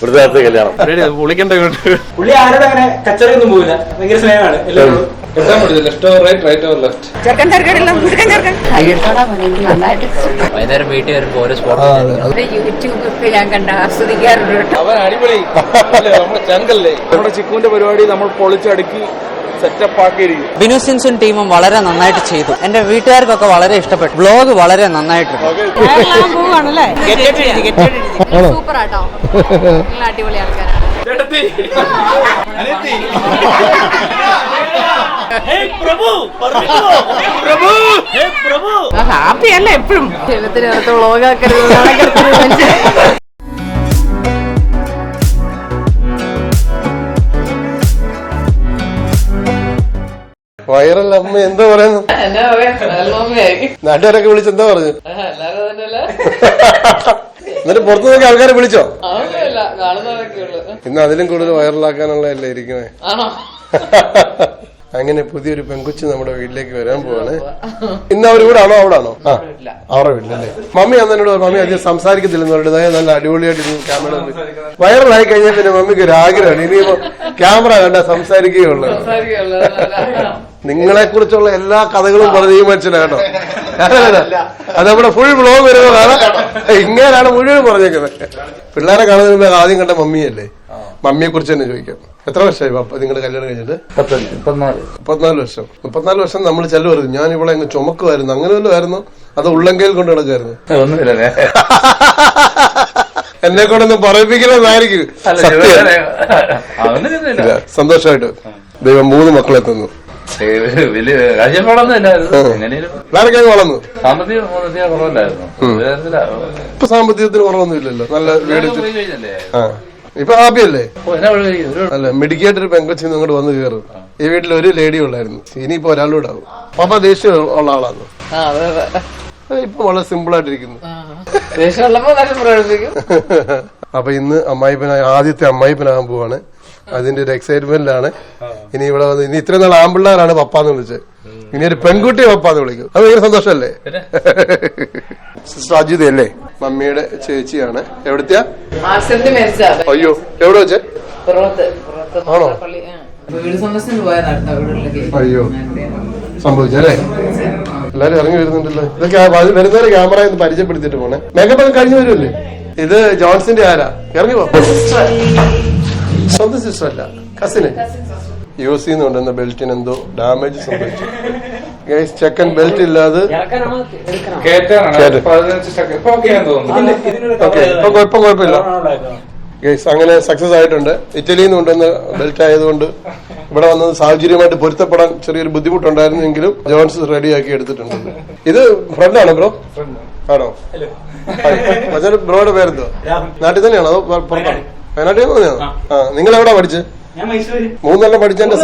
ഇവിടുത്തെ കല്യാണം. വിളിക്കണ്ട പുള്ളി ആരോട് അങ്ങനെ കച്ചറയൊന്നും പോവില്ല. ഭയങ്കര സ്നേഹമാണ് എല്ലാവരും വൈകുന്നേരം വീട്ടിൽ വരുമ്പോ ഓരോ സ്പോട്ട് യൂട്യൂബ് ഒക്കെ ഞാൻ കണ്ട ആസ്വദിക്കാറുണ്ട് അവൻ അടിപൊളി. നമ്മുടെ ചിക്കുവിന്റെ പരിപാടി നമ്മൾ പൊളിച്ചടുക്കി. സെറ്റപ്പ് ആക്കിയിരിക്കും ബിനു സിൻസും ടീമും വളരെ നന്നായിട്ട് ചെയ്തു. എന്റെ വീട്ടുകാർക്കൊക്കെ വളരെ ഇഷ്ടപ്പെട്ടു. ബ്ലോഗ് വളരെ നന്നായിട്ടുണ്ട്. സൂപ്പർ ആട്ടോ നല്ല അടിപൊളി ആൾക്കാരാണ്. ഹാപ്പി അല്ല എപ്പോഴും? ദൈവത്തിന് അകത്ത് വ്ളോഗാക്കരുത് വൈറൽ അമ്മ എന്താ പറയുന്നു? നാട്ടുകാരൊക്കെ വിളിച്ച് എന്താ പറഞ്ഞു? എന്നിട്ട് പുറത്തു നോക്കി ആൾക്കാരെ വിളിച്ചോ? ഇന്ന് അതിലും കൂടുതൽ വൈറലാക്കാനുള്ള അല്ലേ ഇരിക്കണേ? അങ്ങനെ പുതിയൊരു പെൺകുച്ച് നമ്മുടെ വീട്ടിലേക്ക് വരാൻ പോവാണ്. ഇന്ന് അവർ ഇവിടെ ആണോ അവിടെ ആണോ ആ അവരുടെ വീട്ടിലല്ലേ? മമ്മി അന്ന് എന്നോട് മമ്മി അധികം സംസാരിക്കത്തില്ലെന്ന് പറഞ്ഞിട്ട് "ദേ നല്ല അടിപൊളിയായിട്ട് ക്യാമറ വൈറലായി കഴിഞ്ഞാൽ പിന്നെ മമ്മിക്ക് ഒരു ആഗ്രഹമാണ്. ഇനിയിപ്പോ ക്യാമറ കണ്ട സംസാരിക്കുകയുള്ളൂ. നിങ്ങളെ കുറിച്ചുള്ള എല്ലാ കഥകളും പറഞ്ഞു കേട്ടോ. അത് നമ്മുടെ ഫുൾ ബ്ലോഗ് വരുമ്പോ കാണാം. ഇങ്ങനെയാണ് മുഴുവൻ പറഞ്ഞേക്കുന്നത്. പിള്ളേരെ കാണുന്നതിന് ആദ്യം കണ്ട മമ്മിയല്ലേ? മമ്മിയെ കുറിച്ച് തന്നെ ചോദിക്കാം. എത്ര വർഷമായി പപ്പ നിങ്ങളുടെ കല്യാണം കഴിഞ്ഞിട്ട്? മുപ്പത്തിനാല്. വർഷം. മുപ്പത്തിനാല് വർഷം നമ്മൾ ചെല്ലു പറഞ്ഞു ഞാൻ ഇവിടെ അങ്ങ് ചുമക്കുമായിരുന്നു അങ്ങനെ വല്ലതും ആയിരുന്നു? അത് ഉള്ളങ്കയിൽ കൊണ്ട് നടക്കുമായിരുന്നു എന്നെ കൊണ്ടൊന്നും പറയിപ്പിക്കുന്നതായിരിക്കും ഇല്ല, സന്തോഷമായിട്ട് ദൈവം മൂന്ന് മക്കളെ തന്നു. വലിയ രാജ്യപ്പാടൊന്നും ഇല്ലായിരുന്നു. എങ്ങനെയും വളർന്നു. സാമ്പത്തിക സാമ്പത്തിക കുറവല്ലായിരുന്നു. ഒരു തരത്തിലാ. ഇപ്പൊ സാമ്പത്തികത്തിന് കുറവൊന്നും ഇല്ലല്ലോ. നല്ല വീട് ഇപ്പൊ ഹാപ്പിയല്ലേ അല്ല? മെഡിക്കേറ്റ് ഒരു അല്ല മെഡിക്കേറ്റഡ് പെങ്കൊച്ചി ഇങ്ങോട്ട് വന്ന് കയറും. ഈ വീട്ടിൽ ഒരു ലേഡി ഉള്ളായിരുന്നു. ഇനിയിപ്പോ ഒരാളൂടെ ആവും പാപ്പ ദേഷ്യം ഉള്ള ആളാണ് ഇപ്പൊ വളരെ സിമ്പിൾ ആയിട്ടിരിക്കുന്നു അപ്പൊ ഇന്ന് അമ്മായിപ്പനായ ആദ്യത്തെ അമ്മായിപ്പനാകാൻ പോവാണ്. അതിന്റെ ഒരു എക്സൈറ്റ്മെന്റിലാണ് ഇനി ഇവിടെ വന്ന് ഇനി ഇത്രയും നാൾ ആമ്പിള്ളാരാണ് പപ്പാന്ന് വിളിച്ചത്. ഇനി ഒരു പെൺകുട്ടിയെ പപ്പാന്ന് വിളിക്കും. അത് ഭയങ്കര സന്തോഷമല്ലേ? സിസ്റ്റർ അജിത അല്ലേ? മമ്മിയുടെ ചേച്ചിയാണ്. എവിടത്തെയാ? അയ്യോ എവിടെ വെച്ചേ? ആണോ? അയ്യോ സംഭവിച്ചല്ലേ എല്ലാരും ഇറങ്ങി വരുന്നുണ്ടല്ലോ. ഇതൊക്കെ വരുന്നവരെ ക്യാമറ ഒന്ന് പരിചയപ്പെടുത്തിട്ട് പോണേ. മേക്കപ്പ് ഒക്കെ കഴിഞ്ഞു വരുമല്ലേ? ഇത് ജോൺസിന്റെ ആരാ? ഇറങ്ങി പോ. സ്വന്തം സിസ്റ്റർ അല്ല കസിന് യൂസ് ചെയ്യുന്നുണ്ടെന്ന ബെൽറ്റിന് എന്തോ ഡാമേജ് സംഭവിച്ചു. ഗൈസ് ചെക്കൻ ബെൽറ്റ് ഇല്ലാതെ ഇപ്പൊ കുഴപ്പം കുഴപ്പമില്ല. ഗൈസ് അങ്ങനെ സക്സസ് ആയിട്ടുണ്ട്. ഇറ്റലിയിൽ നിന്ന് കൊണ്ടുവന്ന ബെൽറ്റ് ആയതുകൊണ്ട് ഇവിടെ വന്നത് സാഹചര്യമായിട്ട് പൊരുത്തപ്പെടാൻ ചെറിയൊരു ബുദ്ധിമുട്ടുണ്ടായിരുന്നെങ്കിലും ജോൺസ് റെഡിയാക്കി എടുത്തിട്ടുണ്ട്. ഇത് ഫ്രണ്ട് ആണോ ബ്രോ ആണോ. ബ്രോയുടെ പേരെന്തോ നാട്ടിൽ തന്നെയാണോ? പുറത്താണോ? വയനാട്ടിൽ പോകുന്ന ആ. നിങ്ങൾ എവിടെ പഠിച്ചത് മൂന്നെല്ലാം പഠിച്ചതിന്റെ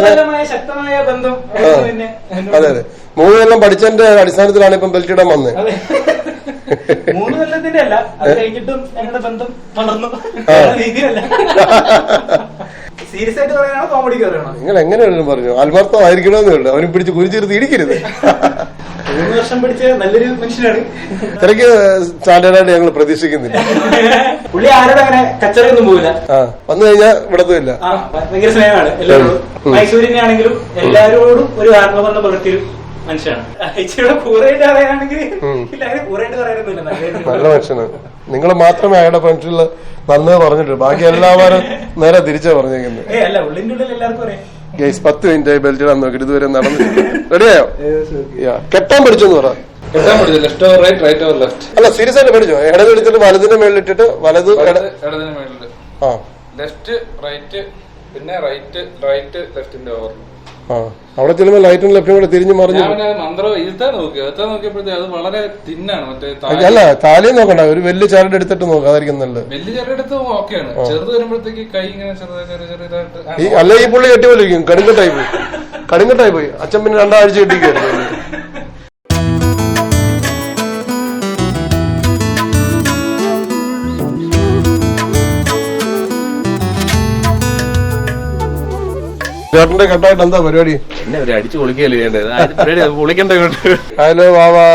അതെ അതെ. മൂന്നെല്ലാം പഠിച്ചതിന്റെ അടിസ്ഥാനത്തിലാണ് ഇപ്പം ബെൽറ്റ് ഇടാൻ വന്നത് അതെ. മൂന്ന് കൊല്ലത്തിന്റെ അല്ല അത് കഴിഞ്ഞിട്ടും ഞങ്ങളുടെ ബന്ധം വളർന്നു. ആ. രീതിയല്ല. സീരിയസ് ആയിട്ട് പറയാനാണോ കോമഡിക്ക് പറയണോ നിങ്ങൾ എങ്ങനെയാണെങ്കിലും പറഞ്ഞു. ആത്മാർത്ഥമായിരിക്കണമെന്നേ ഉള്ളൂ. അവനും പിടിച്ച് കുരിച്ചിരുത്തി ഇടിക്കരുത്. മൂന്ന് വർഷം പഠിച്ച നല്ലൊരു മനുഷ്യനാണ്. ഇത്രയ്ക്ക് സ്റ്റാൻഡേർഡായിട്ട് ഞങ്ങൾ പ്രതീക്ഷിക്കുന്നില്ല. പുള്ളി ആരോട് അങ്ങനെ കച്ചറയൊന്നും പോകില്ല ആ വന്നു കഴിഞ്ഞാൽ ഇവിടത്തുമില്ല ആ ഭയങ്കര സ്നേഹമാണ്. എല്ലാവരോടും. മൈസൂരിനെ ആണെങ്കിലും എല്ലാവരോടും ഒരു ആത്മബന്ധം പുലർത്തിയൊരു മനുഷ്യനാണ്. ഇച്ചിരി കൂറായിട്ട് പറയാനാണെങ്കിൽ ഉം. അങ്ങനെ കൂറായിട്ട് പറയാനൊന്നുമില്ല. നല്ല നല്ല മനുഷ്യനാണ്. നിങ്ങൾ മാത്രമേ അയാളുടെ ഫ്രണ്ട്സിൽ നല്ലത് പറഞ്ഞിട്ടുള്ളൂ. ബാക്കി എല്ലാവരും നേരെ തിരിച്ചാ പറഞ്ഞേക്കുന്നത്. ഏ അല്ല ഉള്ളിന്റെ ഉള്ളിൽ എല്ലാവർക്കും അറിയാം. ഗൈസ് പത്ത് മിനിറ്റ് ആയി ബെൽറ്റ് ഇടാൻ നോക്കി ഇതുവരെ നടന്നിട്ടില്ല റെഡിയായോ കെട്ടാൻ പഠിച്ചെന്ന് പറ. അല്ല സീരിയസ് ആയിട്ട് പഠിച്ചോ? ഇടത് എടുത്തിട്ട് വലതിന്റെ മേളിൽ ഇട്ടിട്ട് വലത് ആ. ലെഫ്റ്റ് റൈറ്റ് പിന്നെ റൈറ്റ് റൈറ്റ് ലെഫ്റ്റിന്റെ ഓവർ ആ. അവിടെ ചെല്ലുമ്പോൾ ലൈറ്റും ലെഫ്റ്റും കൂടെ തിരിഞ്ഞു മറിഞ്ഞു ഞാൻ പിന്നെ മന്ത്രം ഇരുത്താൻ നോക്കി. ഇരുത്താൻ നോക്കിയപ്പോഴത്തേ അത് വളരെ തിന്നാണ്. മറ്റേ താഴെ അല്ല താലിയും നോക്കണ്ട. ഒരു വലിയ ചരട് എടുത്തിട്ട് നോക്കുക അതായിരിക്കും നല്ലത്. വലിയ ചെറിയെടുത്ത് ഓക്കെയാണ്. ചെറുത് വരുമ്പോഴത്തേക്ക് കൈ ഇങ്ങനെ ചെറുതായി ചെറിയ ചെറിയതായിട്ട് ഈ അല്ല ഈ പുള്ളി കെട്ടിപ്പോലിരിക്കും കടുങ്കട്ടായി പോയി. കടുങ്കട്ടായി പോയി. അച്ഛൻ പിന്നെ രണ്ടാഴ്ച കെട്ടിക്കായിരുന്നു ചേട്ടന്റെ കെട്ടായിട്ട് എന്താ പരിപാടി? എന്നെ ഒരു അടിച്ചു പൊളിക്കല്ലേ ചെയ്യേണ്ടത്? പൊളിക്കണ്ട ഹലോ വാവാ.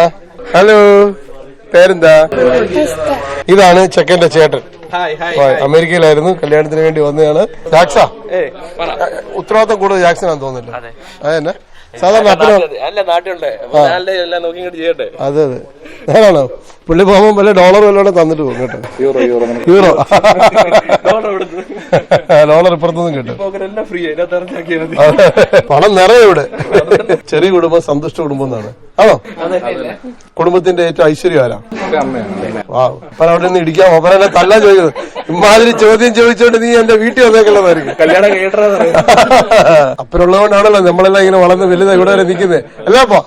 ഹലോ. പേരെന്താ? ഇതാണ് ചെക്കന്റെ ചേട്ടൻ. Hi hi hi. അമേരിക്കയിലായിരുന്നു കല്യാണത്തിന് വേണ്ടി വന്നതാണ് ജാക്സാ? ഉത്തരവാദിത്തം കൂടുതൽ ജാക്സനാന്ന് തോന്നുന്നില്ല. അതെന്നെ? സാധാരണ അല്ല നാട്ടിലുണ്ട്. എല്ലാം നോക്കി ഇങ്ങോട്ട് ചെയ്യട്ടെ. അതെ അതെ. ഞാനാണോ പുള്ളി പോകുമ്പോൾ വല്ല ഡോളർ വല്ലോടെ തന്നിട്ട് പോകും കേട്ടോ. യൂറോ യൂറോ യൂറോ ഡോളർ ഇപ്പുറത്തൊന്നും കിട്ടും. എല്ലാം ഫ്രീ പണം നിറയെ ഇവിടെ. ചെറിയ കുടുംബം സന്തുഷ്ട കുടുംബം എന്നാണ്. ആണോ? കുടുംബത്തിന്റെ ഏറ്റവും ഐശ്വര്യം ആരാ? അപ്പൻ അവിടെ നിന്ന് ഇടിക്കാം. അപ്പനെ തല്ല ചോദിക്കുന്നത്. ഇമാതിരി ചോദ്യം ചോദിച്ചോണ്ട് നീ എന്റെ വീട്ടിൽ വന്നേക്കുള്ളതായിരിക്കും കല്യാണം കേട്ടത് അപ്പനുള്ളതുകൊണ്ടാണല്ലോ നമ്മളെല്ലാം ഇങ്ങനെ വളർന്ന് വലുതാ ഇവിടെ വരെ നിൽക്കുന്നത് അല്ലേ അപ്പോ?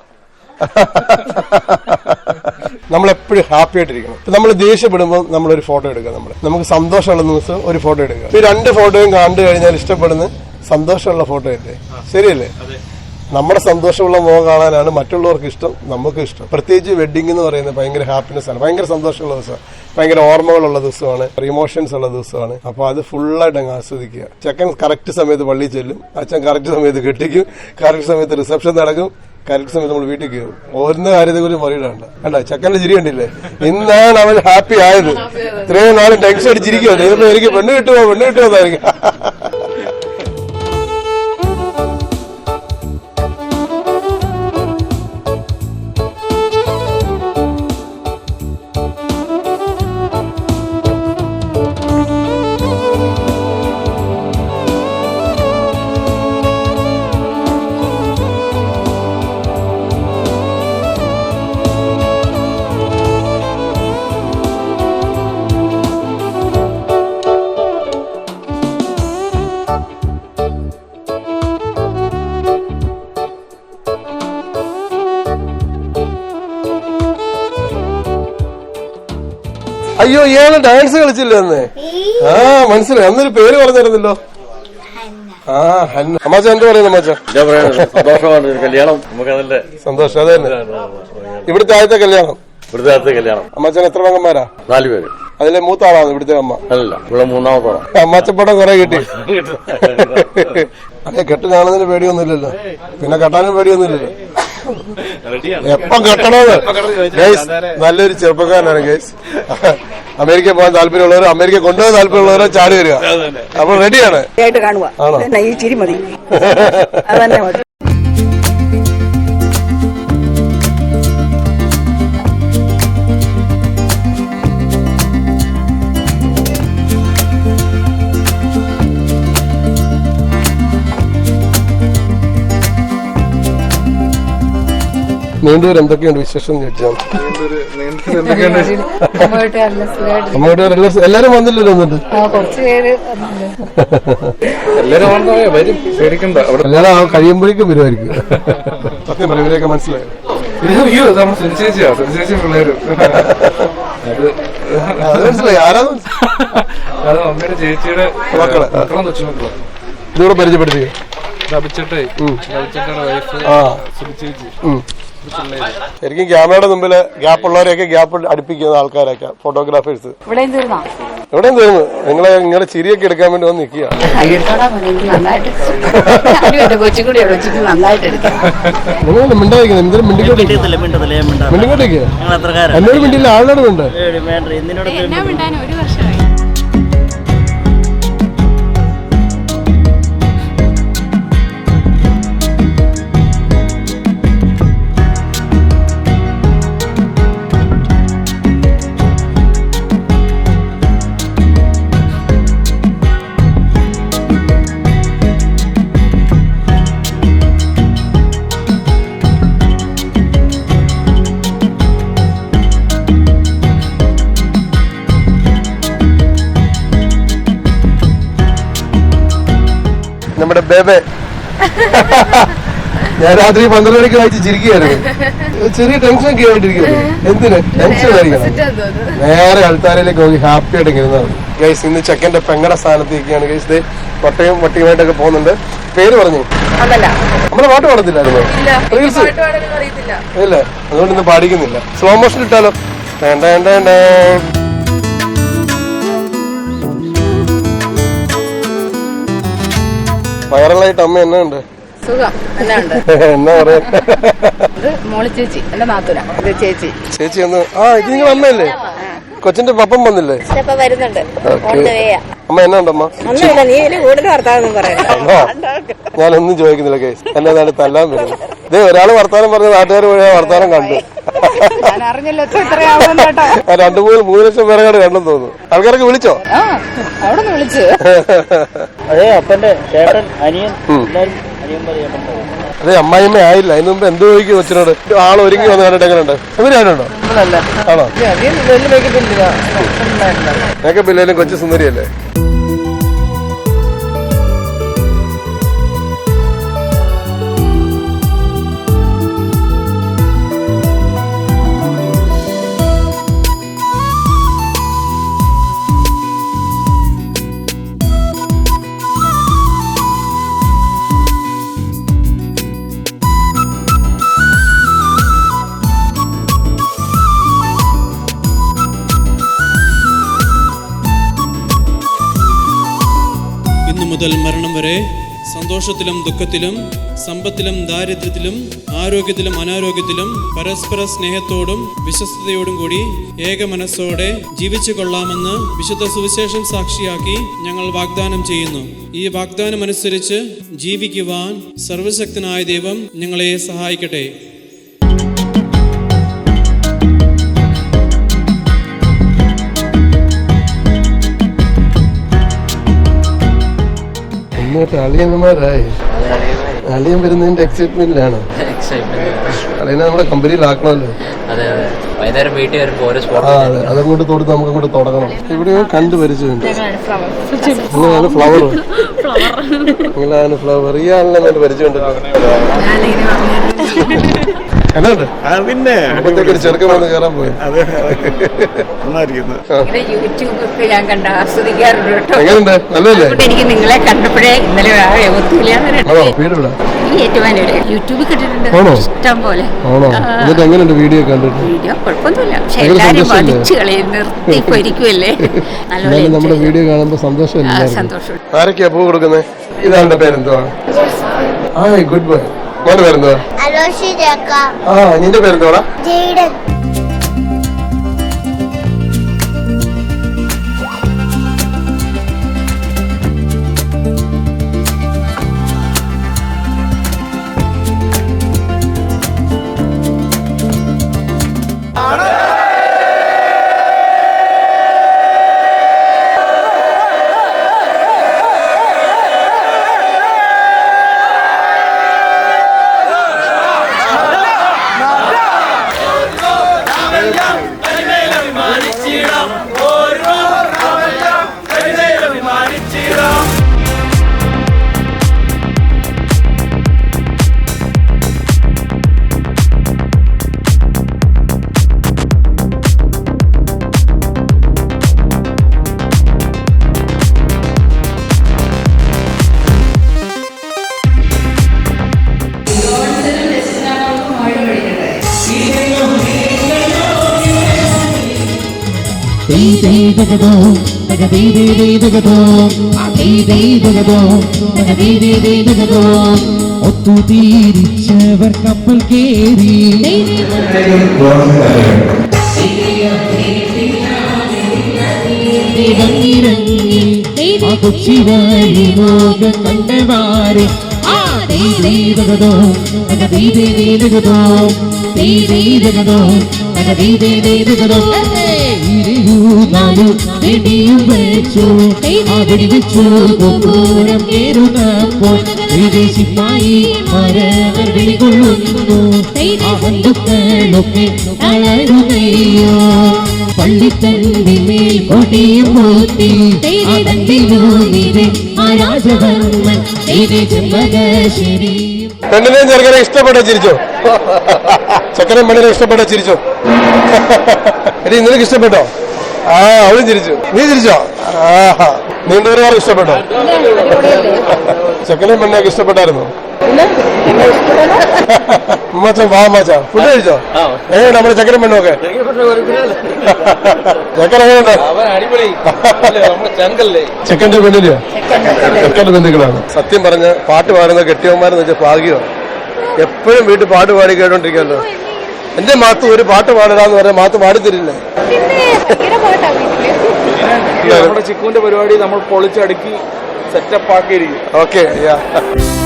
നമ്മളെപ്പോഴും ഹാപ്പി ആയിട്ടിരിക്കണം. ഇപ്പൊ നമ്മൾ ദേഷ്യപ്പെടുമ്പോൾ നമ്മളൊരു ഫോട്ടോ എടുക്കുക നമ്മൾ നമുക്ക് സന്തോഷമുള്ള ദിവസം ഒരു ഫോട്ടോ എടുക്കുക. ഈ രണ്ട് ഫോട്ടോയും കണ്ടു കഴിഞ്ഞാൽ ഇഷ്ടപ്പെടുന്ന സന്തോഷമുള്ള ഫോട്ടോ അല്ലേ ശരിയല്ലേ? നമ്മുടെ സന്തോഷമുള്ള മുഖം കാണാനാണ് മറ്റുള്ളവർക്ക് ഇഷ്ടം നമുക്ക് ഇഷ്ടം. പ്രത്യേകിച്ച് വെഡിങ് എന്ന് പറയുന്നത് ഭയങ്കര ഹാപ്പിനെസ് ആണ്. ഭയങ്കര സന്തോഷമുള്ള ദിവസമാണ്. ഭയങ്കര ഓർമ്മകളുള്ള ദിവസമാണ്. ഇമോഷൻസ് ഉള്ള ദിവസമാണ്. അപ്പൊ അത് ഫുള്ളായിട്ട് അങ്ങ് ആസ്വദിക്കുക. ചെക്കൻ കറക്റ്റ് സമയത്ത് പള്ളിയിൽ ചെല്ലും. അച്ഛൻ കറക്റ്റ് സമയത്ത് കെട്ടിക്കും. കറക്റ്റ് സമയത്ത് റിസപ്ഷൻ നടക്കും. കറക്റ്റ് സമയത്ത് നമ്മൾ വീട്ടിൽ കയറും. ഓരോ കാര്യത്തെ കുറിച്ച് പറയണ്ട കണ്ട? ചെക്കന്റെ ചിരി കണ്ടില്ലേ? ഇന്നാണ് അവൻ ഹാപ്പി ആയത്. ഇത്രയും നാളും ടെൻഷൻ അടിച്ചിരിക്കുമോ എനിക്ക് പെണ്ണ് കിട്ടുമോ പെണ്ണ് കിട്ടുമോ എന്നായിരിക്കും. അയ്യോ ഇയാൾ ഡാൻസ് കളിച്ചില്ല അന്ന്? ആ മനസ്സിലായി. അന്നൊരു പേര് പറഞ്ഞിരുന്നല്ലോ ആ ഹന്ന. അമ്മാച്ച എന്ത് പറയുന്നു അമ്മാച്ച? സന്തോഷമാണ്. കല്യാണം. നമുക്ക് അതല്ലേ? സന്തോഷം അതെ തന്നെ. ഇവിടുത്തെ ആദ്യത്തെ കല്യാണം? ഇവിടുത്തെ അടുത്ത കല്യാണം. അമ്മാച്ചൻ എത്ര പെങ്ങന്മാരാ? നാല് പേര്. അതിലെ മൂത്ത ആളാണ് ഇവിടുത്തെ അമ്മ? അല്ല ഇവിടെ മൂന്നാമത്തോളം. അമ്മാച്ചപ്പടം കുറെ കിട്ടി. അങ്ങനെ കെട്ട് കാണുന്നതിന് പേടിയൊന്നുമില്ലല്ലോ. പിന്നെ കെട്ടാനും പേടിയൊന്നുമില്ലല്ലോ. എപ്പം കെട്ടണത്? ഗൈസ് നല്ലൊരു ചെറുപ്പക്കാരനാണ് ഗൈസ്. അമേരിക്ക പോകാൻ താല്പര്യമുള്ളവരോ അമേരിക്ക കൊണ്ടുപോകാൻ താല്പര്യമുള്ളവരോ ചാടി വരിക. അപ്പൊ റെഡിയാണ്? ഈ ചിരി മതി. നീണ്ടൂർ എന്തൊക്കെയുണ്ട് വിശേഷം ചോദിച്ചാൽ? നമ്മുടെ എല്ലാരും വന്നില്ലല്ലോ എന്നിട്ട്? എല്ലാരും വരും. പേടിക്കണ്ട. എല്ലാരും കഴിയുമ്പോഴേക്കും വരുമായിരിക്കും. സത്യം പറയും ഇവരെയൊക്കെ മനസ്സിലായോ? അയ്യോ നമ്മൾ സെൻസേച്ചിയാ സെൻസേച്ചി പിള്ളേര്. അത് അത് മനസ്സിലായി. ആരാന്ന് അത്? മമ്മിയുടെ ചേച്ചിയുടെ മക്കൾ. മക്കളും കൊച്ചുമക്കളും ഇതുകൂടെ പരിചയപ്പെടുത്തി ലഭിച്ചിട്ടേ വൈഫ് ഉം. ശരിക്കും ക്യാമറയുടെ മുമ്പിൽ ഗ്യാപ്പ് ഉള്ളവരെയൊക്കെ ഗ്യാപ്പ് അടുപ്പിക്കുന്ന ആൾക്കാരൊക്കെ ഫോട്ടോഗ്രാഫേഴ്സ് ഇവിടെയും തീർന്നു എവിടെയും തീർന്നു നിങ്ങളെ നിങ്ങളെ ചിരിയൊക്കെ എടുക്കാൻ വേണ്ടി വന്ന് നിൽക്കുക. കൊച്ചും കൂടി കൊച്ചിക്ക് നന്നായിട്ട് എടുക്കാം. നിങ്ങൾ മിണ്ടായിരിക്കുന്നത് എന്തിനും മിണ്ടിക്കോട്ടേക്ക് മിണ്ടിക്കോട്ടേക്ക് എന്നോട് മിണ്ടില്ല ആളോട് മിണ്ട്. ബേബെ. ഞാൻ രാത്രി പന്ത്രണ്ട് മണിക്ക് വായിച്ച് ചിരിക്കുകയായിരുന്നു. ചെറിയ ടെൻഷൻ ഒക്കെ ആയിട്ടിരിക്കുന്നു എന്തിന്? ടെൻഷൻ ആയിരിക്കണം. വേറെ അൾത്താരയിലേക്ക് നോക്കി ഹാപ്പി ആയിട്ട് ഇങ്ങനെ ഇരുന്നാൽ മതി. ഗൈസ് ഇന്ന് ചെക്കന്റെ പെങ്ങടെ സ്ഥാനത്തേക്കാണ്. ഗൈസ് ദേ വട്ടയും വട്ടിയുമായിട്ടൊക്കെ പോകുന്നുണ്ട്. പേര് പറഞ്ഞു? നമ്മളെ പാട്ട് പാടത്തില്ലായിരുന്നു? റീൽസ് ഇല്ല. അതുകൊണ്ട് ഇന്ന് പാടിക്കുന്നില്ല. Slow motion ഇട്ടാലോ? വേണ്ട വേണ്ട വേണ്ട വൈറലായിട്ട് അമ്മ എന്നാ ഉണ്ട്? സുഖം. എന്നാ പറയാ? മോളി ചേച്ചി എന്റെ നാത്തൂന. ചേച്ചി ചേച്ചി ആ ഇത് നിങ്ങൾ അമ്മയല്ലേ കൊച്ചിന്റെ പപ്പം വന്നില്ലേ? വരുന്നുണ്ട്. അമ്മ എന്നാണ്ടമ്മ ഞാനൊന്നും ചോദിക്കുന്നില്ല കേസ്. എന്നതാണ് തല്ലാൻ വരുന്നു ഇതേ ഒരാൾ വർത്താനം പറഞ്ഞ നാട്ടുകാർ വഴി ആ വർത്താനം കണ്ടു. രണ്ടു മൂന്ന് മൂന്ന് ലക്ഷം പേരെ കണ്ട് കണ്ടെന്ന് തോന്നുന്നു. ആൾക്കാരൊക്കെ വിളിച്ചോ? ആ അവിടെ വിളിച്ചു. അതെ അപ്പന്റെ ചേട്ടൻ അനിയൻ അനിയൻ അതെ അമ്മായിമ്മ ആയില്ല. അതിന് മുമ്പ് എന്ത് ചോദിക്കും കൊച്ചിനോട്. ആൾ ഒരുങ്ങി വന്ന് കണ്ടിട്ട് എങ്ങനെയുണ്ട്? ഇവരാണോ ആണോ? മേക്കപ്പ് ഇല്ലെങ്കിലും കൊച്ചു സുന്ദരിയല്ലേ? സന്തോഷത്തിലും ദുഃഖത്തിലും സമ്പത്തിലും ദാരിദ്ര്യത്തിലും ആരോഗ്യത്തിലും അനാരോഗ്യത്തിലും പരസ്പര സ്നേഹത്തോടും വിശ്വസ്തയോടും കൂടി ഏക മനസ്സോടെ ജീവിച്ചു കൊള്ളാമെന്ന് വിശുദ്ധ സുവിശേഷം സാക്ഷിയാക്കി ഞങ്ങൾ വാഗ്ദാനം ചെയ്യുന്നു. ഈ വാഗ്ദാനം അനുസരിച്ച് ജീവിക്കുവാൻ സർവശക്തനായ ദൈവം ഞങ്ങളെ സഹായിക്കട്ടെ. എന്നിട്ട് അളിയന്മാരായി. അളിയൻ വരുന്നതിന്റെ എക്സൈറ്റ്മെന്റിലാണ് അളിയനെ നമ്മുടെ കമ്പനിയിലാക്കണമല്ലോ വൈകുന്നേരം വീട്ടിൽ വരുമ്പോ ഓരോ അതെ. അതങ്ങോട്ട് തൊടുത്ത് നമുക്ക് അങ്ങോട്ട് തുടങ്ങണം. എവിടെയോ കണ്ടു പരിചയമുണ്ട് നിങ്ങളാണ് ഫ്ലവർ നിങ്ങളാണ് ഫ്ലവർ ഈ ആളിനെ നല്ല പരിചയമുണ്ടല്ലോ പിന്നെ. ഞാൻ കണ്ട ആസ്വദിക്കാറുണ്ട് കേട്ടോ. നല്ലല്ലേ എനിക്ക് നിങ്ങളെ കണ്ടപ്പോഴേ ഇന്നലെ യൂട്യൂബിൽ കണ്ടിട്ടുണ്ട്? ഇഷ്ടം പോലെ. എങ്ങനെയുണ്ട് വീഡിയോ കണ്ടിട്ട്? വീഡിയോ കുഴപ്പമൊന്നുമില്ല. പക്ഷെ എല്ലാരും? വലിച്ചു കളയും നിർത്തി പൊരിക്കുമല്ലേ നമ്മുടെ വീഡിയോ കാണുമ്പോ സന്തോഷമല്ലേ? ചെയ്തു. ആ, എല്ലാവർക്കും? സന്തോഷം. ആരൊക്കെയാ പൂ കൊടുക്കുന്നത് ഇതാണ്ട് പേരെന്തുവാ? ആ ഗുഡ് ബൈ മോന്റെ പേരെന്തുവാ ആ നിന്റെ പേരെന്തുവാടാ ഒത്തുതീരിച്ചവർ കപ്പൽ കേറി ആ കൊച്ചി വഴി ലോക കണ്ടവാരെ ആ ദൈവഗതോ അക ദൈവഗതോ ദൈവഗതോ അക ദൈവഗതോ ഇരയൂ നാലു വെടിയും വെച്ചു ആ വെടി വെച്ചു ഗോപുരം കേറുന്നപ്പോൾ വിദേശിപ്പായി മരങ്ങൾ വിളികൊള്ളുന്നു ബന്ധുക്കളൊക്കെ അളരുന്നയ്യോ പള്ളിത്തണ്ടിമേൽ കൊടിയും മൂത്തി അതന്റെ തണ്ടിലൂന്നിരെ ശരി പെണ്ണിനെയും ചെറുക്കനെ ഇഷ്ടപ്പെട്ട ചിരിച്ചോ? ചെക്കനെ പെണ്ണിനെ ഇഷ്ടപ്പെട്ട ചിരിച്ചോ? എടി നിനക്ക് ഇഷ്ടപ്പെട്ടോ? ആ അവളും ചിരിച്ചു. നീ ചിരിച്ചോ? ആഹാ. നീണ്ടവരെ ഇഷ്ടപ്പെട്ടോ? ചെക്കനെ പെണ്ണൊക്കെ ഇഷ്ടപ്പെട്ടായിരുന്നു? മച്ചാ വാ മച്ചാ ഫുഡ് കഴിച്ചോ? എങ്ങനെയുണ്ട്? നമ്മുടെ ചക്കര പെണ്ണൊക്കെ ചക്കര ചെക്കന്റെ പെണ്ണിലെയോ ചെക്കന്റെ ബന്ധുക്കളാണ് സത്യം പറഞ്ഞ് പാട്ട് പാടുന്ന കെട്ടിയവന്മാരെന്ന് വെച്ചാൽ ഭാഗ്യമാണ് എപ്പോഴും വീട്ടിൽ പാട്ട് പാടി കേട്ടോണ്ടിരിക്കുമല്ലോ എന്റെ മാത്തു ഒരു പാട്ട് പാടിടാന്ന് പറഞ്ഞാൽ മാത്തു പാടിത്തരില്ലേ നമ്മുടെ ചിക്കുവിന്റെ പരിപാടി നമ്മൾ പൊളിച്ചടുക്കി സെറ്റപ്പ് ആക്കിയിരിക്കും ഓക്കെ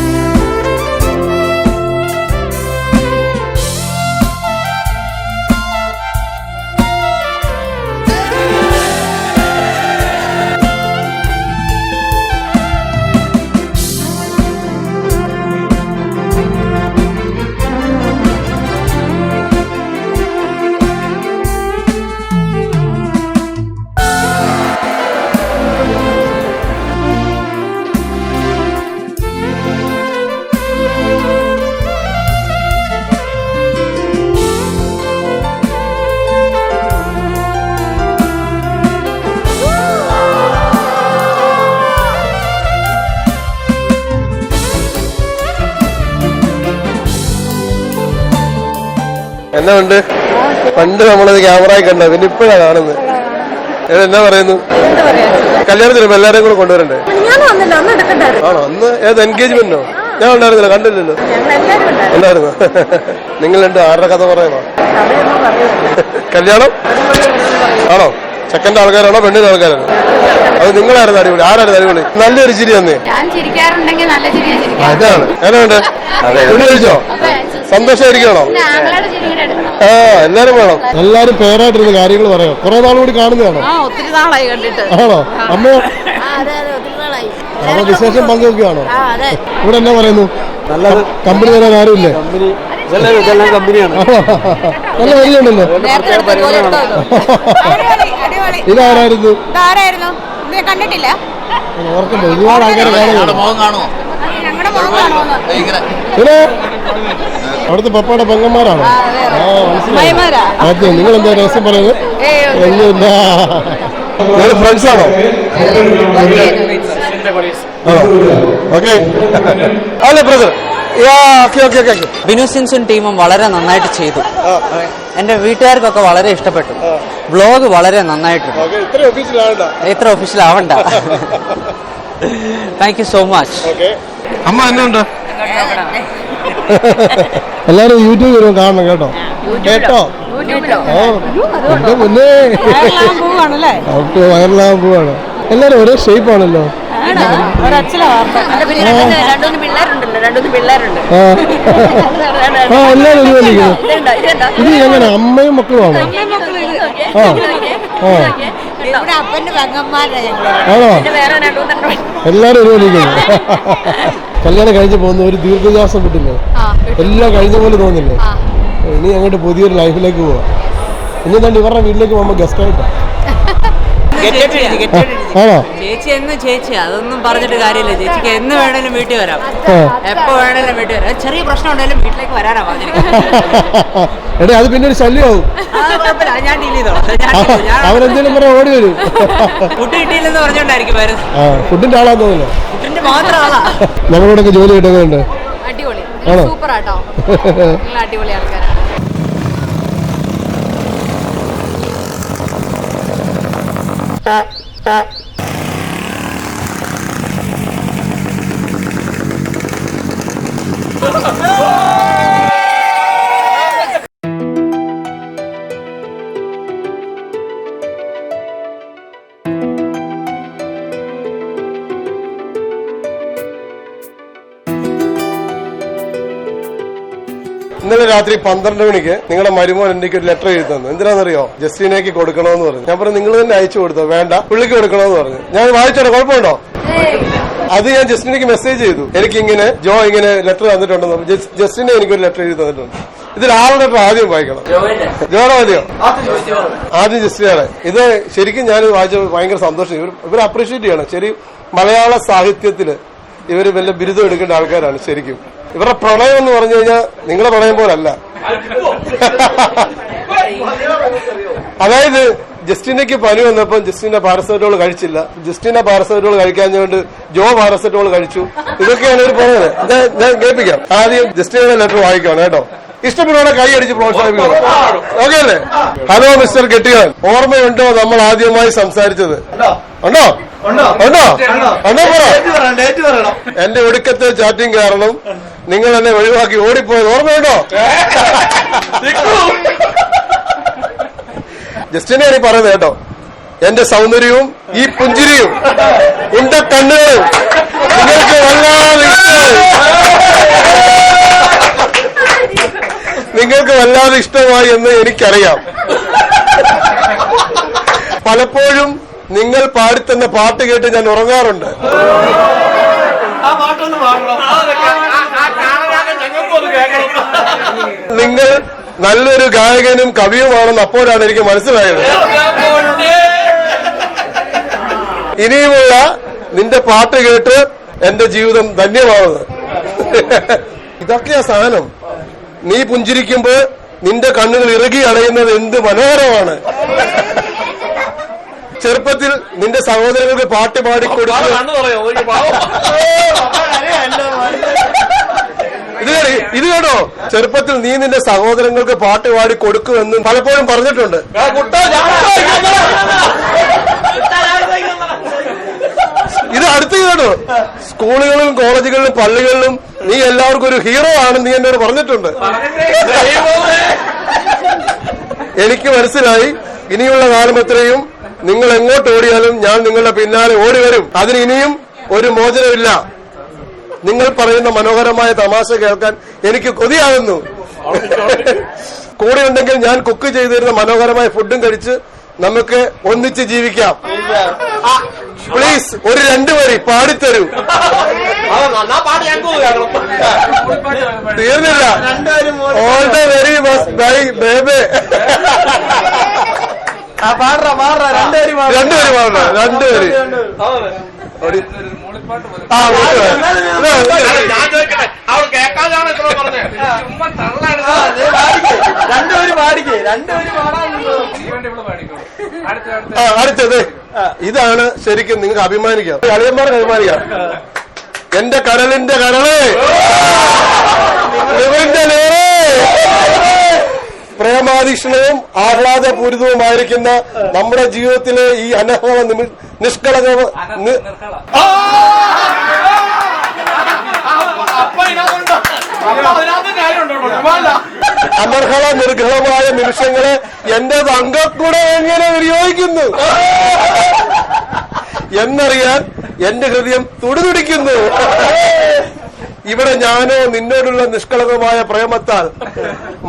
എന്നാ ഉണ്ട്? പണ്ട് നമ്മളത് ക്യാമറയിൽ കണ്ടത്. പിന്നെ ഇപ്പോഴാണ് കാണുന്നത്. എന്നാ പറയുന്നു? കല്യാണത്തിന് ഇപ്പൊ എല്ലാരെയും കൂടെ കൊണ്ടുവരണ്ടേ? ആണോ? അന്ന് ഏത് എൻഗേജ്മെന്റോ ഞാൻ ഉണ്ടായിരുന്നില്ല കണ്ടില്ലല്ലോ. ഉണ്ടായിരുന്നു. നിങ്ങൾ രണ്ട് ആരുടെ കഥ പറയുന്നോ കല്യാണം? ആണോ? ചെക്കന്റെ ആൾക്കാരാണോ പെണ്ണിന്റെ ആൾക്കാരാണോ? അത് നിങ്ങളായിരുന്നു അടിപൊളി. ആരായിരുന്നു അടിപൊളി? നല്ലൊരു ചിരി തന്നെ ഞാൻ ചിരിക്കാറുണ്ടെങ്കിൽ നല്ല ചിരിയാ അതാണ്. എങ്ങനെയുണ്ട്? തുണി കഴിച്ചോ സന്തോഷമായിരിക്കണോ ആ എല്ലാരും വേണം. എല്ലാരും പേരായിട്ടിരുന്ന കാര്യങ്ങൾ പറയാം. കുറെ നാൾ കൂടി കാണുന്നതാണോ? ആ ഒത്തിരി നാളായി കണ്ടിട്ട്. ആണോ? അമ്മയോ ആ അതെ അതെ ഒത്തിരി നാളായി. അപ്പൊ വിശേഷം പങ്കുവെക്കുകയാണോ ഇവിടെ എന്നാ പറയുന്നു? നല്ലത്. കമ്പനി തരാൻ ആരുമില്ലേ? ഇതെല്ലാം കമ്പനിയാണ്. നല്ല വരികയുണ്ടല്ലോ ഇതാരായിരുന്നു? കണ്ടിട്ടില്ല. ഓർക്കണ്ടേ? ഒരുപാട് ആൾക്കാരെ കാണുമോ ഞങ്ങളുടെ അവിടുത്തെ പപ്പയുടെ പെങ്ങന്മാരാണോ? നിങ്ങൾ എന്താ രഹസ്യം പറയുന്നത്? നിങ്ങൾ ഫ്രണ്ട്സ് ആണോ? ഓക്കെ. അല്ലേ brother okay okay okay Binu സിൻസും ടീമും വളരെ നന്നായിട്ട് ചെയ്തു. എന്റെ വീട്ടുകാർക്കൊക്കെ വളരെ ഇഷ്ടപ്പെട്ടു. ബ്ലോഗ് വളരെ നന്നായിട്ടുണ്ട്. ഇത്ര ഒഫീഷ്യൽ ആവണ്ട. Thank you so much okay. അമ്മ എന്നുണ്ട് എല്ലാരും യൂട്യൂബ് വരും കാണണം കേട്ടോ. കേട്ടോ? വയറിലാകുമ്പോഴാണ് ഓ എന്റെ മുന്നേ അവർക്ക് വയറിലാകാൻ പോവാണ് എല്ലാരും ഒരേ ഷേപ്പ് ആണല്ലോ. ആ എല്ലാരും ഇത് എങ്ങനെ? അമ്മയും മക്കളുമാണോ ആ. ആ. ഇവിടെ അപ്പന്റെ പെങ്ങന്മാരാ ഞങ്ങൾ. ആണോ? പിന്നെ വേറെ എല്ലാരും ഒരുപോലെ ഇരിക്കുന്നു. കല്യാണം കഴിഞ്ഞ് പോകുന്ന ഒരു ദീർഘശ്വാസം കിട്ടില്ലേ? എല്ലാം കഴിഞ്ഞ പോലെ തോന്നില്ലേ? ഇനി അങ്ങോട്ട് പുതിയൊരു ലൈഫിലേക്ക് പോവാം. ഇനി തന്നെ ഇവരുടെ വീട്ടിലേക്ക് പോകുമ്പോൾ ഗസ്റ്റായിട്ടാണ് ആണോ? ചേച്ചി എന്ന് ചേച്ചി അതൊന്നും പറഞ്ഞിട്ട് കാര്യമില്ല. ചേച്ചിക്ക് എന്ന് വേണേലും വീട്ടിൽ വരാം. എപ്പോ വേണേലും വീട്ടിൽ വരാം. ചെറിയ പ്രശ്നം ഉണ്ടെങ്കിലും വീട്ടിലേക്ക് വരാനാ പറഞ്ഞിരിക്കുന്നത്. എടേ അത് പിന്നെ ഒരു ശല്യമാവും. ഞാൻ ഡീൽ ചെയ്തോളാം. അവരെന്തേലും പറയാൻ ഓടി വരും. ഫുഡ് കിട്ടിയില്ലെന്ന് പറഞ്ഞോണ്ടായിരിക്കും വരുന്നത്. ഫുഡിന്റെ ആളാന്ന് തോന്നുന്നു ഫുഡിന്റെ മാത്രം ആളാ. നമ്മളോടൊക്കെ ജോലി കിട്ടുന്നുണ്ട് അടിപൊളി? സൂപ്പർ ആട്ടോ. അടിപൊളി ആൾക്കാരാണ് Thank you. രാത്രി പന്ത്രണ്ട് മണിക്ക് നിങ്ങളുടെ മരുമോൻ എനിക്ക് ഒരു ലെറ്റർ എഴുതി തന്നു. എന്തിനാണെന്നറിയോ? ജസ്റ്റിനേക്ക് കൊടുക്കണമെന്ന് പറഞ്ഞു. ഞാൻ പറഞ്ഞു നിങ്ങൾ തന്നെ അയച്ചു കൊടുത്തോ? വേണ്ട. പുള്ളിക്ക് കൊടുക്കണമെന്ന് പറഞ്ഞു. ഞാൻ വായിച്ചോട്ടെ കുഴപ്പമുണ്ടോ? അത് ഞാൻ ജസ്റ്റിനേക്ക് മെസ്സേജ് ചെയ്തു. എനിക്ക് ഇങ്ങനെ ജോ ഇങ്ങനെ ലെറ്റർ തന്നിട്ടുണ്ടെന്ന് ജസ്- ജസ്റ്റിനെ എനിക്കൊരു ലെറ്റർ എഴുതി തന്നിട്ടുണ്ട്. ഇതിൽ ആളുടെ ലെറ്റർ ആദ്യം വായിക്കണം. ജോയുടെ മതിയോ ആദ്യം ജസ്റ്റിനാണ് ഇത് ശരിക്കും ഞാൻ വായിച്ച ഭയങ്കര സന്തോഷം. ഇവർ ഇവർ അപ്രീഷിയേറ്റ് ചെയ്യണം. ശരി മലയാള സാഹിത്യത്തിൽ ഇവർ വല്ല ബിരുദം എടുക്കേണ്ട ആൾക്കാരാണ് ശരിക്കും. ഇവരുടെ പ്രണയം എന്ന് പറഞ്ഞു കഴിഞ്ഞാൽ നിങ്ങളെ പ്രണയം പോലല്ല. അതായത് ജസ്റ്റിനയ്ക്ക് പനി വന്നപ്പോൾ ജസ്റ്റിന്റെ പാരസെറ്റോൾ കഴിച്ചില്ല. ജസ്റ്റിന്റെ പാരസെറ്റോൾ കഴിക്കാഞ്ഞുകൊണ്ട് ജോ പാരസെറ്റോൾ കഴിച്ചു. ഇതൊക്കെയാണ് ഇവർ പറയുന്നത് ഞാൻ- കേൾപ്പിക്കാം. ആദ്യം ജസ്റ്റിനെ ലെറ്റർ വായിക്കണം കേട്ടോ. ഇഷ്ടപ്പെടുന്ന കൈ അടിച്ച് പ്രോത്സാഹിപ്പിക്കണം. ഓക്കെ അല്ലേ? ഹലോ മിസ്റ്റർ കെട്ടിയാൽ ഓർമ്മയുണ്ടോ നമ്മൾ ആദ്യമായി സംസാരിച്ചത്? ഉണ്ടോ? ഉണ്ടോ? ഉണ്ടോ? പറ. എന്റെ ഒടുക്കത്തെ ചാറ്റിംഗ് കാരണം നിങ്ങൾ എന്നെ ഒഴിവാക്കി ഓടിപ്പോയത് ഓർമ്മയുണ്ടോ? ജസ്റ്റിനെയാണ് ഈ പറയുന്നത് കേട്ടോ. എന്റെ സൗന്ദര്യവും ഈ പുഞ്ചിരിയും ഉണ്ട കണ്ണുകളും നിങ്ങൾക്ക് വല്ലാതെ ഇഷ്ടമായി. നിങ്ങൾക്ക് വല്ലാതെ ഇഷ്ടമായി എന്ന് എനിക്കറിയാം. പലപ്പോഴും നിങ്ങൾ പാടിത്തന്ന പാട്ട് കേട്ട് ഞാൻ ഉറങ്ങാറുണ്ട് നിങ്ങൾ നല്ലൊരു ഗായകനും കവിയുമാണെന്ന് അപ്പോഴാണ് എനിക്ക് മനസ്സിലായത് ഇനിയുമുള്ള നിന്റെ പാട്ട് കേട്ട് എന്റെ ജീവിതം ധന്യമാവുന്നത് ഇതൊക്കെയാ സാധനം നീ പുഞ്ചിരിക്കുമ്പോ നിന്റെ കണ്ണുകൾ ഇറുകി അടയുന്നത് എന്ത് മനോഹരമാണ് ചെറുപ്പത്തിൽ നിന്റെ സഹോദരങ്ങൾക്ക് പാട്ട് പാടിക്കൊടുക്കുക ഇത് ഇത് കേട്ടോ. ചെറുപ്പത്തിൽ നീ നിന്റെ സഹോദരങ്ങൾക്ക് പാട്ട് പാടി കൊടുക്കുമെന്ന് പലപ്പോഴും പറഞ്ഞിട്ടുണ്ട്. ഇത് അടുത്ത് കേട്ടോ. സ്കൂളുകളിലും കോളേജുകളിലും പള്ളികളിലും നീ എല്ലാവർക്കും ഒരു ഹീറോ ആണ് നീ എന്നോട് പറഞ്ഞിട്ടുണ്ട്. എനിക്ക് മനസ്സിലായി. ഇനിയുള്ള കാലം എത്രയും നിങ്ങൾ എങ്ങോട്ട് ഓടിയാലും ഞാൻ നിങ്ങളുടെ പിന്നാലെ ഓടി വരും. അതിന് ഇനിയും ഒരു മോചനമില്ല. നിങ്ങൾ പറയുന്ന മനോഹരമായ തമാശ കേൾക്കാൻ എനിക്ക് കൊതിയാകുന്നു. കൂടെ ഉണ്ടെങ്കിൽ ഞാൻ കുക്ക് ചെയ്തിരുന്ന മനോഹരമായ ഫുഡും കഴിച്ച് നമുക്ക് ഒന്നിച്ച് ജീവിക്കാം. പ്ലീസ് ഒരു രണ്ടു വരി പാടിത്തരൂ. തീർന്നില്ല. All the very best bye ബേബേ രണ്ടുപേര് പാടണം രണ്ടുപേര് അടുത്തത്. ഇതാണ് ശരിക്കും നിങ്ങൾക്ക് അഭിമാനിക്കാം. അളിയന്മാർക്ക് അഭിമാനിക്കാം. എന്റെ കരളിന്റെ കരളേ. നിങ്ങളുടെ നേരെ. പ്രേമാധിഷ്ണവും ആഹ്ലാദപൂരിതവുമായിരിക്കുന്ന നമ്മുടെ ജീവിതത്തിലെ ഈ അനുഭവ നിഷ്കളക അനർഹള. നിർഘളമായ നിമിഷങ്ങളെ എന്റെ അംഗക്കൂടെ എങ്ങനെ വിനിയോഗിക്കുന്നു? എന്നറിയാൻ എന്റെ ഹൃദയം തുടിതുടിക്കുന്നു. ഇവിടെ ഞാനോ നിന്നോടുള്ള നിഷ്കളങ്കമായ പ്രേമത്താൽ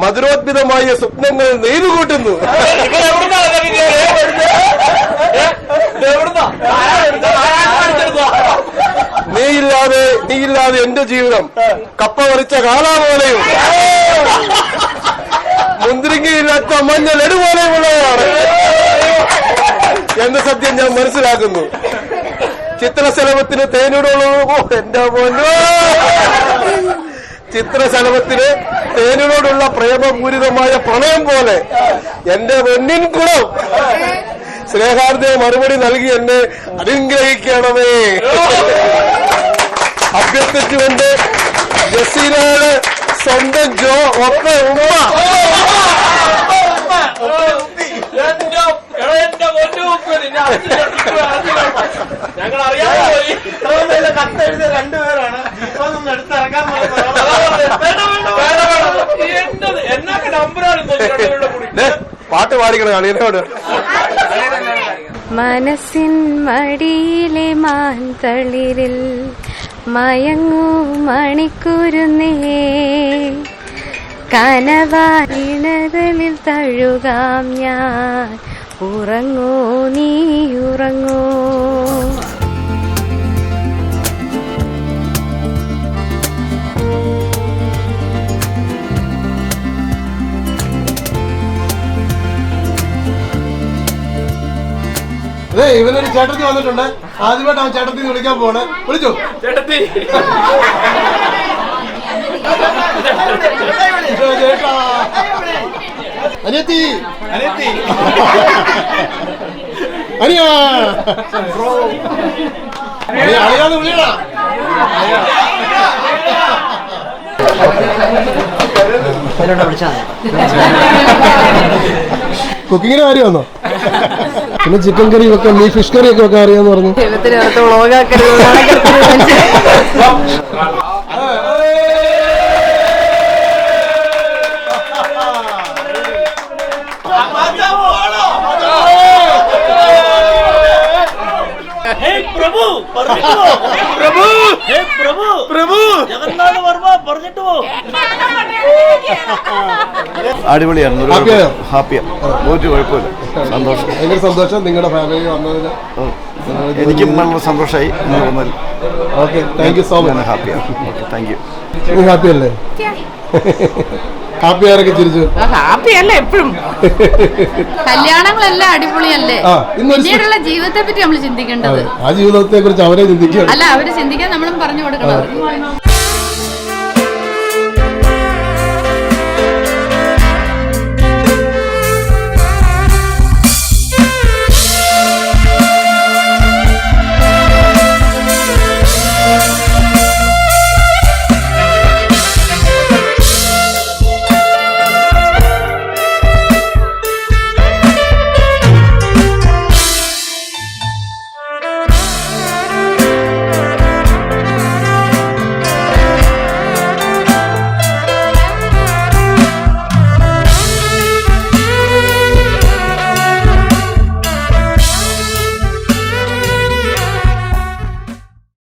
മധുരോദ്ഭിതമായ സ്വപ്നങ്ങൾ നെയ്തുകൂട്ടുന്നു. നീയില്ലാതെ നീയില്ലാതെ എന്റെ ജീവിതം കപ്പ വറിച്ച കാലാ പോലെയും മുന്തിരിങ്ങയില്ലാത്ത മഞ്ഞൾ ലഡു പോലെയുമുള്ളതാണ് എന്ന സത്യം ഞാൻ മനസ്സിലാക്കുന്നു. ചിത്രശലഭത്തിന് തേനിടുള്ളൂ ഓ എന്റെ പൊന്നോ! ചിത്രശലഭത്തിന് തേനിനോടുള്ള പ്രേമപൂരിതമായ പ്രണയം പോലെ എന്റെ പൊന്നിൻ കുളം. സ്നേഹാർദ്ദ മറുപടി നൽകി എന്നെ അനുഗ്രഹിക്കണമേ. അഭ്യർത്ഥിച്ചുകൊണ്ട് ജസീലാണ് സ്വന്തം ജോ ഒപ്പ ഉമ്മ. ഞങ്ങൾ അറിയാതെ പോയി. എന്നത് എന്നൊക്കെ നമ്പറാണ് രണ്ടുപേരുടെ കൂടി ദേ, പാട്ട് പാടിക്കണം അളിയനോട് മനസ്സിൻ മടിയിലെ മാന്തളിരിൽ മയങ്ങൂ മണിക്കുരുന്നേ. കനവായിണതലിൽ തഴുകാം ഞാൻ. ഉറങ്ങൂ നീ ഉറങ്ങോ? അതെ ഇവനൊരു ചേട്ടത്തി വന്നിട്ടുണ്ട്. ആദ്യമായിട്ട് ആ ചേട്ടത്തി വിളിക്കാൻ പോണ് വിളിച്ചു? ചേട്ടത്തി. ചേട്ടാ. അനിയത്തി. അനിയത്തി. അനിയാ. അളിയാന്ന് വിളിയടാ. കുക്കിങ്ങിന് കാര്യം വന്നോ പിന്നെ ചിക്കൻ കറി വെക്കാൻ നീ ഫിഷ് കറി ഒക്കെ വെക്കാൻ അറിയാന്ന് പറഞ്ഞു. അടിപൊളിയാണ് ഒരു ഹാപ്പിയായോ? ഹാപ്പിയാ. ഒരു കുഴപ്പമില്ല. സന്തോഷം. ഭയങ്കര സന്തോഷം നിങ്ങളുടെ ഫാമിലി വന്നതിന്. എനിക്കും നല്ല സന്തോഷമായി. നിങ്ങൾ വന്നതിൽ ഓക്കെ താങ്ക് യു സോ ഞാൻ മച്ച് ഹാപ്പിയാണ് താങ്ക് യു നീ ഹാപ്പി അല്ലേ? ഹാപ്പി ആരൊക്കെ ചിരിച്ചു. ഹാപ്പി അല്ല എപ്പോഴും. കല്യാണങ്ങളെല്ലാം അടിപൊളിയല്ലേ? ഇന്നൊരു പിന്നീടുള്ള ജീവിതത്തെ പറ്റി നമ്മൾ ചിന്തിക്കേണ്ടത്. ആ ജീവിതത്തെ കുറിച്ച് അവരെ ചിന്തിക്കുക അല്ല അവർ ചിന്തിക്കാൻ നമ്മളും പറഞ്ഞു കൊടുക്കണം.